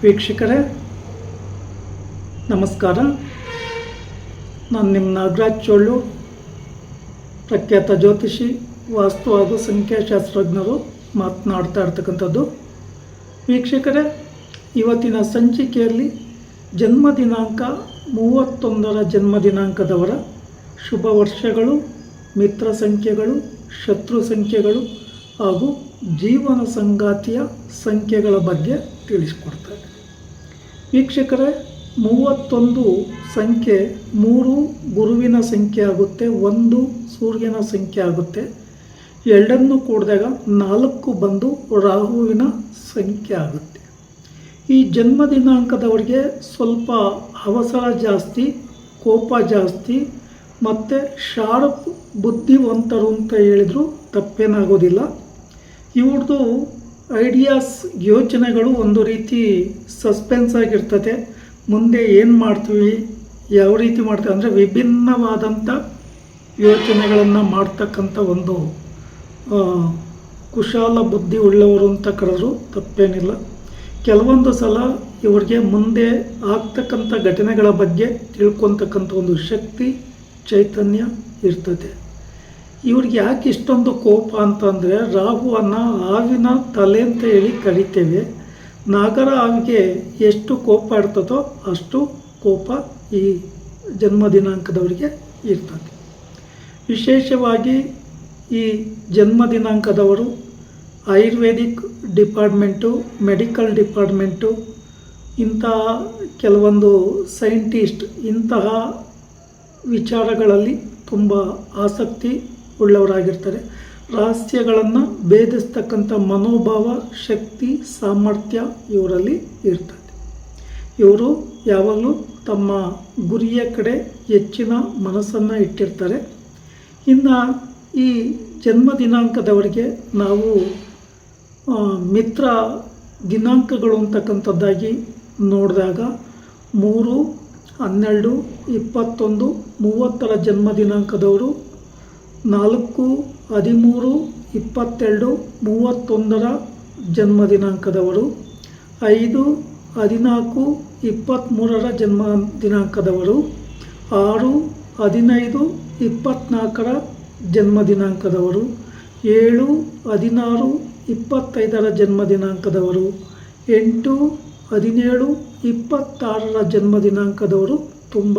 ವೀಕ್ಷಕರೇ, ನಮಸ್ಕಾರ. ನಾನು ನಿಮ್ಮ ನಾಗರಾಜ್ ಚೋಳು, ಪ್ರಖ್ಯಾತ ಜ್ಯೋತಿಷಿ, ವಾಸ್ತು ಹಾಗೂ ಸಂಖ್ಯಾಶಾಸ್ತ್ರಜ್ಞರು, ಮಾತನಾಡ್ತಾ ಇರ್ತಕ್ಕಂಥದ್ದು. ವೀಕ್ಷಕರೇ, ಇವತ್ತಿನ ಸಂಚಿಕೆಯಲ್ಲಿ ಜನ್ಮ ದಿನಾಂಕ ಮೂವತ್ತೊಂದರ ಜನ್ಮ ದಿನಾಂಕದವರ ಶುಭ ವರ್ಷಗಳು, ಮಿತ್ರ ಸಂಖ್ಯೆಗಳು, ಶತ್ರು ಸಂಖ್ಯೆಗಳು ಹಾಗೂ ಜೀವನ ಸಂಗಾತಿಯ ಸಂಖ್ಯೆಗಳ ಬಗ್ಗೆ ತಿಳಿಸ್ಕೊಡ್ತಾರೆ. ವೀಕ್ಷಕರೇ, ಮೂವತ್ತೊಂದು ಸಂಖ್ಯೆ, ಮೂರು ಗುರುವಿನ ಸಂಖ್ಯೆ ಆಗುತ್ತೆ, ಒಂದು ಸೂರ್ಯನ ಸಂಖ್ಯೆ ಆಗುತ್ತೆ. ಎರಡನ್ನು ಕೂಡಿದಾಗ ನಾಲ್ಕು ಬಂದು ರಾಹುವಿನ ಸಂಖ್ಯೆ ಆಗುತ್ತೆ. ಈ ಜನ್ಮ ದಿನಾಂಕದವರಿಗೆ ಸ್ವಲ್ಪ ಅವಸರ ಜಾಸ್ತಿ, ಕೋಪ ಜಾಸ್ತಿ, ಮತ್ತು ಶಾರ್ಪ್, ಬುದ್ಧಿವಂತರು ಅಂತ ಹೇಳಿದ್ರು ತಪ್ಪೇನಾಗೋದಿಲ್ಲ. ಇವ್ರದ್ದು ಐಡಿಯಾಸ್ ಯೋಚನೆಗಳು ಒಂದು ರೀತಿ ಸಸ್ಪೆನ್ಸ್ ಆಗಿರ್ತದೆ. ಮುಂದೆ ಏನು ಮಾಡ್ತೀವಿ, ಯಾವ ರೀತಿ ಮಾಡ್ತೀವಿ ಅಂದರೆ ವಿಭಿನ್ನವಾದಂಥ ಯೋಚನೆಗಳನ್ನು ಮಾಡ್ತಕ್ಕಂಥ ಒಂದು ಕುಶಾಲ ಬುದ್ಧಿ ಉಳ್ಳವರು ಅಂತ ಕರೆದ್ರು, ತಪ್ಪೇನಿಲ್ಲ. ಕೆಲವೊಂದು ಸಲ ಇವರಿಗೆ ಮುಂದೆ ಆಗ್ತಕ್ಕಂಥ ಘಟನೆಗಳ ಬಗ್ಗೆ ತಿಳ್ಕೊತಕ್ಕಂಥ ಒಂದು ಶಕ್ತಿ, ಚೈತನ್ಯ ಇರ್ತದೆ. ಇವ್ರಿಗೆ ಯಾಕೆ ಇಷ್ಟೊಂದು ಕೋಪ ಅಂತಂದರೆ ರಾಹುವನ್ನು ಹಾವಿನ ತಲೆ ಅಂತ ಹೇಳಿ ಕರಿತೇವೆ. ನಾಗರ ಹಾವಿಗೆ ಎಷ್ಟು ಕೋಪ ಇರ್ತದೋ ಅಷ್ಟು ಕೋಪ ಈ ಜನ್ಮ ದಿನಾಂಕದವರಿಗೆ ಇರ್ತದೆ. ವಿಶೇಷವಾಗಿ ಈ ಜನ್ಮ ದಿನಾಂಕದವರು ಆಯುರ್ವೇದಿಕ್ ಡಿಪಾರ್ಟ್ಮೆಂಟು, ಮೆಡಿಕಲ್ ಡಿಪಾರ್ಟ್ಮೆಂಟು, ಇಂತಹ ಕೆಲವೊಂದು ಸೈಂಟಿಸ್ಟ್ ಇಂತಹ ವಿಚಾರಗಳಲ್ಲಿ ತುಂಬ ಆಸಕ್ತಿ ಉಳ್ಳವರಾಗಿರ್ತಾರೆ. ರಹಸ್ಯಗಳನ್ನು ಭೇದಿಸ್ತಕ್ಕಂಥ ಮನೋಭಾವ, ಶಕ್ತಿ, ಸಾಮರ್ಥ್ಯ ಇವರಲ್ಲಿ ಇರ್ತದೆ. ಇವರು ಯಾವಾಗಲೂ ತಮ್ಮ ಗುರಿಯ ಕಡೆ ಹೆಚ್ಚಿನ ಮನಸ್ಸನ್ನು ಇಟ್ಟಿರ್ತಾರೆ. ಇನ್ನು ಈ ಜನ್ಮ ದಿನಾಂಕದವರಿಗೆ ನಾವು ಮಿತ್ರ ದಿನಾಂಕಗಳು ಅಂತಕ್ಕಂಥದ್ದಾಗಿ ನೋಡಿದಾಗ ಮೂರು, ಹನ್ನೆರಡು, ಇಪ್ಪತ್ತೊಂದು, ಮೂವತ್ತರ ಜನ್ಮ ದಿನಾಂಕದವರು ನಾಲ್ಕು, ಹದಿಮೂರು, ಇಪ್ಪತ್ತೆರಡು, ಮೂವತ್ತೊಂದರ ಜನ್ಮ ದಿನಾಂಕದವರು. ಐದು, ಹದಿನಾಲ್ಕು ಇಪ್ಪತ್ತ್ಮೂರರ ಜನ್ಮ ದಿನಾಂಕದವರು. ಆರು, ಹದಿನೈದು ಇಪ್ಪತ್ತ್ನಾಲ್ಕರ ಜನ್ಮ ದಿನಾಂಕದವರು. ಏಳು, ಹದಿನಾರು, ಇಪ್ಪತ್ತೈದರ ಜನ್ಮ ದಿನಾಂಕದವರು. ಎಂಟು, ಹದಿನೇಳು, ಇಪ್ಪತ್ತಾರರ ಜನ್ಮ ದಿನಾಂಕದವರು ತುಂಬ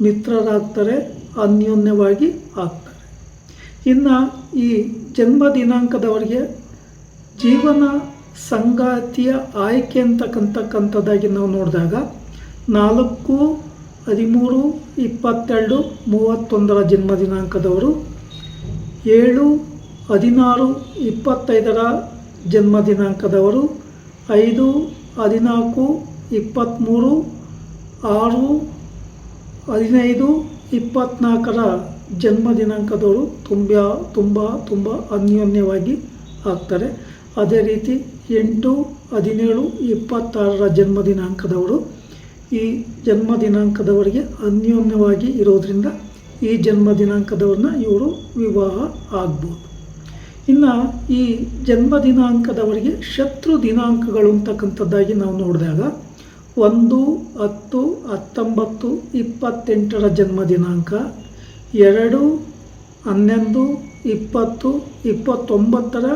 ಮಿತ್ರರಾಗ್ತಾರೆ. ಅನ್ಯೋನ್ಯವಾಗಿ ಆಗ್ತಾರೆ. ಇನ್ನು ಈ ಜನ್ಮ ದಿನಾಂಕದವರಿಗೆ ಜೀವನ ಸಂಗಾತಿಯ ಆಯ್ಕೆ ಅಂತಕ್ಕಂಥಕ್ಕಂಥದ್ದಾಗಿ ನಾವು ನೋಡಿದಾಗ ನಾಲ್ಕು, ಹದಿಮೂರು, ಇಪ್ಪತ್ತೆರಡು, ಮೂವತ್ತೊಂದರ ಜನ್ಮ ದಿನಾಂಕದವರು, ಏಳು, ಹದಿನಾರು, ಇಪ್ಪತ್ತೈದರ ಜನ್ಮ ದಿನಾಂಕದವರು, ಐದು, ಹದಿನಾಲ್ಕು, ಇಪ್ಪತ್ತ್ಮೂರು, ಆರು, ಹದಿನೈದು ಇಪ್ಪತ್ತ್ನಾಲ್ಕರ ಜನ್ಮ ದಿನಾಂಕದವರು ತುಂಬ ತುಂಬ ತುಂಬ ಅನ್ಯೋನ್ಯವಾಗಿ ಆಗ್ತಾರೆ. ಅದೇ ರೀತಿ ಎಂಟು, ಹದಿನೇಳು, ಇಪ್ಪತ್ತಾರರ ಜನ್ಮ ದಿನಾಂಕದವರು ಈ ಜನ್ಮ ದಿನಾಂಕದವರಿಗೆ ಅನ್ಯೋನ್ಯವಾಗಿ ಇರೋದರಿಂದ ಈ ಜನ್ಮ ದಿನಾಂಕದವ್ರನ್ನ ಇವರು ವಿವಾಹ ಆಗ್ಬೋದು. ಇನ್ನು ಈ ಜನ್ಮ ದಿನಾಂಕದವರಿಗೆ ಶತ್ರು ದಿನಾಂಕಗಳು ಅಂತಕ್ಕಂಥದ್ದಾಗಿ ನಾವು ನೋಡಿದಾಗ ಒಂದು, ಹತ್ತು, ಹತ್ತೊಂಬತ್ತು, ಇಪ್ಪತ್ತೆಂಟರ ಜನ್ಮ ದಿನಾಂಕ, ಎರಡು, ಹನ್ನೊಂದು, ಇಪ್ಪತ್ತು, ಇಪ್ಪತ್ತೊಂಬತ್ತರ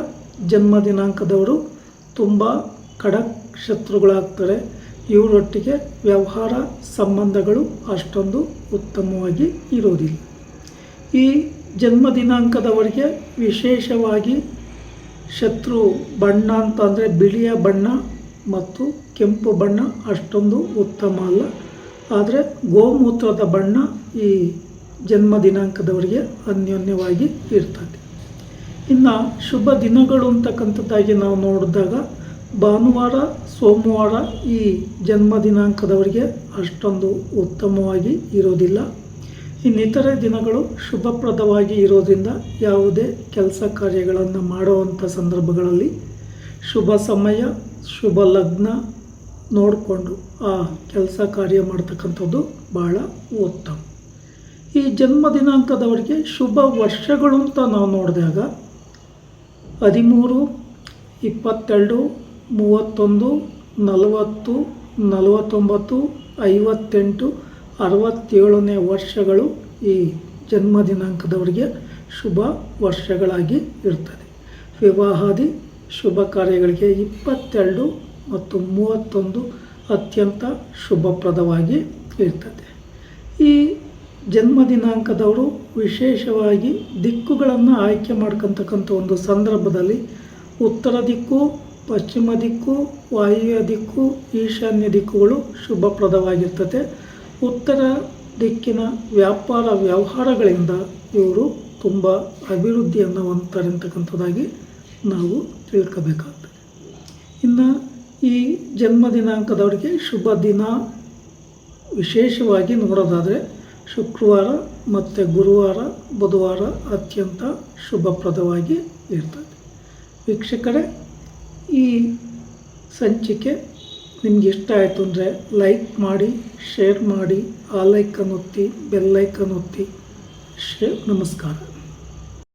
ಜನ್ಮ ದಿನಾಂಕದವರು ತುಂಬ ಖಡಕ್ ಶತ್ರುಗಳಾಗ್ತಾರೆ. ಇವರೊಟ್ಟಿಗೆ ವ್ಯವಹಾರ ಸಂಬಂಧಗಳು ಅಷ್ಟೊಂದು ಉತ್ತಮವಾಗಿ ಇರೋದಿಲ್ಲ ಈ ಜನ್ಮ ದಿನಾಂಕದವರಿಗೆ ವಿಶೇಷವಾಗಿ ಶತ್ರು ಬಣ್ಣ ಅಂತ ಅಂದರೆ ಬಿಳಿಯ ಬಣ್ಣ ಮತ್ತು ಕೆಂಪು ಬಣ್ಣ ಅಷ್ಟೊಂದು ಉತ್ತಮ ಅಲ್ಲ. ಆದರೆ ಗೋಮೂತ್ರದ ಬಣ್ಣ ಈ ಜನ್ಮ ದಿನಾಂಕದವರಿಗೆ ಅನ್ಯೋನ್ಯವಾಗಿ ಇರ್ತದೆ. ಇನ್ನು ಶುಭ ದಿನಗಳು ಅಂತಕ್ಕಂಥದ್ದಾಗಿ ನಾವು ನೋಡಿದಾಗ ಭಾನುವಾರ, ಸೋಮವಾರ ಈ ಜನ್ಮ ದಿನಾಂಕದವರಿಗೆ ಅಷ್ಟೊಂದು ಉತ್ತಮವಾಗಿ ಇರೋದಿಲ್ಲ. ಇನ್ನಿತರೆ ದಿನಗಳು ಶುಭಪ್ರದವಾಗಿ ಇರೋದ್ರಿಂದ ಯಾವುದೇ ಕೆಲಸ ಕಾರ್ಯಗಳನ್ನು ಮಾಡುವಂಥ ಸಂದರ್ಭಗಳಲ್ಲಿ ಶುಭ ಸಮಯ ಶುಭ ಲಗ್ನ ನೋಡಿಕೊಂಡು ಆ ಕೆಲಸ ಕಾರ್ಯ ಮಾಡ್ತಕ್ಕಂಥದ್ದು ಭಾಳ ಉತ್ತಮ. ಈ ಜನ್ಮ ದಿನಾಂಕದವರಿಗೆ ಶುಭ ವರ್ಷಗಳು ಅಂತ ನಾವು ನೋಡಿದಾಗ ಹದಿಮೂರು, ಇಪ್ಪತ್ತೆರಡು, ಮೂವತ್ತೊಂದು, ನಲವತ್ತು, ನಲವತ್ತೊಂಬತ್ತು, ಐವತ್ತೆಂಟು, ಅರವತ್ತೇಳನೇ ವರ್ಷಗಳು ಈ ಜನ್ಮ ದಿನಾಂಕದವರಿಗೆ ಶುಭ ವರ್ಷಗಳಾಗಿ ಇರ್ತದೆ. ವಿವಾಹಾದಿ ಶುಭ ಕಾರ್ಯಗಳಿಗೆ ಇಪ್ಪತ್ತೆರಡು ಮತ್ತು ಮೂವತ್ತೊಂದು ಅತ್ಯಂತ ಶುಭಪ್ರದವಾಗಿ ಇರ್ತದೆ. ಈ ಜನ್ಮ ದಿನಾಂಕದವರು ವಿಶೇಷವಾಗಿ ದಿಕ್ಕುಗಳನ್ನು ಆಯ್ಕೆ ಮಾಡ್ಕೊತಕ್ಕಂಥ ಒಂದು ಸಂದರ್ಭದಲ್ಲಿ ಉತ್ತರ ದಿಕ್ಕು, ಪಶ್ಚಿಮ ದಿಕ್ಕು, ವಾಯುವ್ಯ ದಿಕ್ಕು, ಈಶಾನ್ಯ ದಿಕ್ಕುಗಳು ಶುಭಪ್ರದವಾಗಿರ್ತದೆ. ಉತ್ತರ ದಿಕ್ಕಿನ ವ್ಯಾಪಾರ ವ್ಯವಹಾರಗಳಿಂದ ಇವರು ತುಂಬ ಅಭಿವೃದ್ಧಿಯನ್ನು ಹೊಂದ್ತಾರೆ ಅಂತಕ್ಕಂಥದ್ದಾಗಿ ನಾವು ತಿಳ್ಕೋಬೇಕಾಗ್ತದೆ. ಇನ್ನು ಈ ಜನ್ಮ ದಿನಾಂಕದವರಿಗೆ ಶುಭ ದಿನ ವಿಶೇಷವಾಗಿ ನೋಡೋದಾದರೆ ಶುಕ್ರವಾರ ಮತ್ತು ಗುರುವಾರ, ಬುಧವಾರ ಅತ್ಯಂತ ಶುಭಪ್ರದವಾಗಿ ಇರ್ತದೆ. ವೀಕ್ಷಕರೇ, ಈ ಸಂಚಿಕೆ ನಿಮ್ಗೆ ಇಷ್ಟ ಆಯಿತು ಅಂದರೆ ಲೈಕ್ ಮಾಡಿ, ಶೇರ್ ಮಾಡಿ, ಆ ಲೈಕನ್ನು ಒತ್ತಿ ಬೆಲ್ಲೈಕನ್ನು ಒತ್ತಿ, ಶೇ ನಮಸ್ಕಾರ.